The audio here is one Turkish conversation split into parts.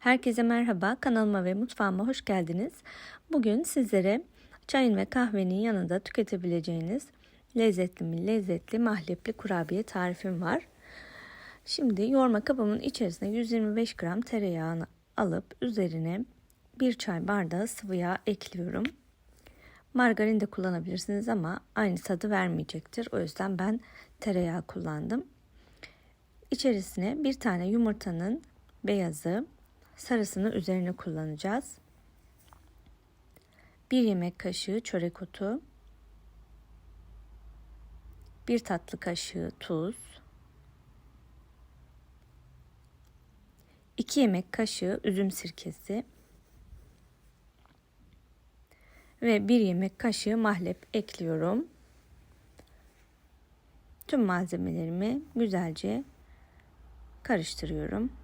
Herkese merhaba, kanalıma ve mutfağıma hoş geldiniz. Bugün sizlere çayın ve kahvenin yanında tüketebileceğiniz lezzetli mi lezzetli mahlepli kurabiye tarifim var. Şimdi yoğurma kabımın içerisine 125 gram tereyağını alıp üzerine bir çay bardağı sıvı yağ ekliyorum. Margarin de kullanabilirsiniz ama aynı tadı vermeyecektir. O yüzden ben tereyağı kullandım. İçerisine bir tane yumurtanın beyazı, sarısını üzerine kullanacağız. Bir yemek kaşığı çörek otu, bir tatlı kaşığı tuz, 2 yemek kaşığı üzüm sirkesi ve 1 yemek kaşığı mahlep ekliyorum. Tüm malzemelerimi güzelce karıştırıyorum.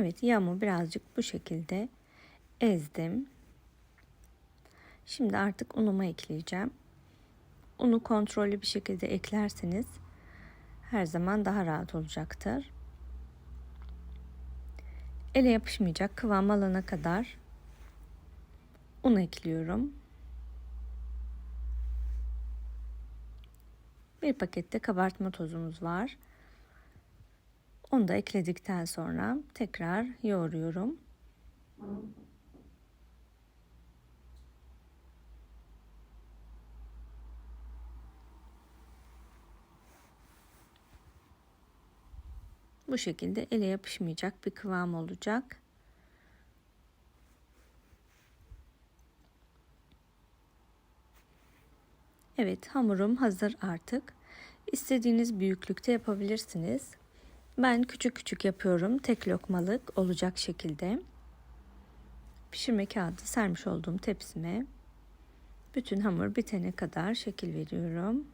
Evet yağımı birazcık bu şekilde ezdim. Şimdi artık unumu ekleyeceğim. Unu kontrollü bir şekilde eklerseniz her zaman daha rahat olacaktır. Ele yapışmayacak kıvam alana kadar un ekliyorum. Bir pakette kabartma tozumuz var. Onu da ekledikten sonra tekrar yoğuruyorum. Bu şekilde ele yapışmayacak bir kıvam olacak. Evet hamurum hazır artık. İstediğiniz büyüklükte yapabilirsiniz. Ben küçük küçük yapıyorum. Tek lokmalık olacak şekilde. Pişirme kağıdı sermiş olduğum tepsime bütün hamur bitene kadar şekil veriyorum.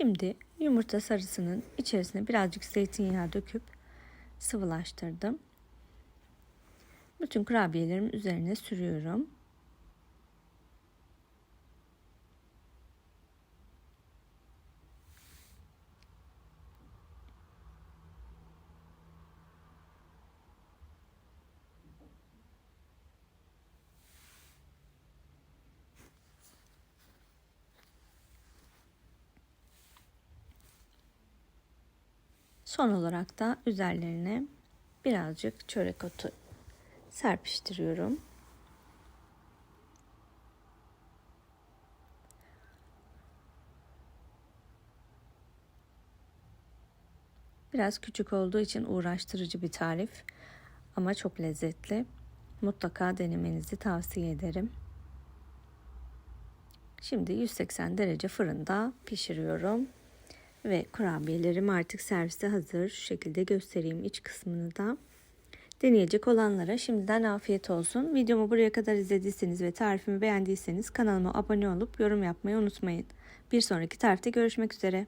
Şimdi yumurta sarısının içerisine birazcık zeytinyağı döküp sıvılaştırdım. Bütün kurabiyelerim üzerine sürüyorum. Son olarak da üzerlerine birazcık çörek otu serpiştiriyorum. Biraz küçük olduğu için uğraştırıcı bir tarif ama çok lezzetli. Mutlaka denemenizi tavsiye ederim. Şimdi 180 derece fırında pişiriyorum. Ve kurabiyelerim artık serviste hazır. Şu şekilde göstereyim iç kısmını da. Deneyecek olanlara şimdiden afiyet olsun. Videomu buraya kadar izlediyseniz ve tarifimi beğendiyseniz kanalıma abone olup yorum yapmayı unutmayın. Bir sonraki tarifte görüşmek üzere.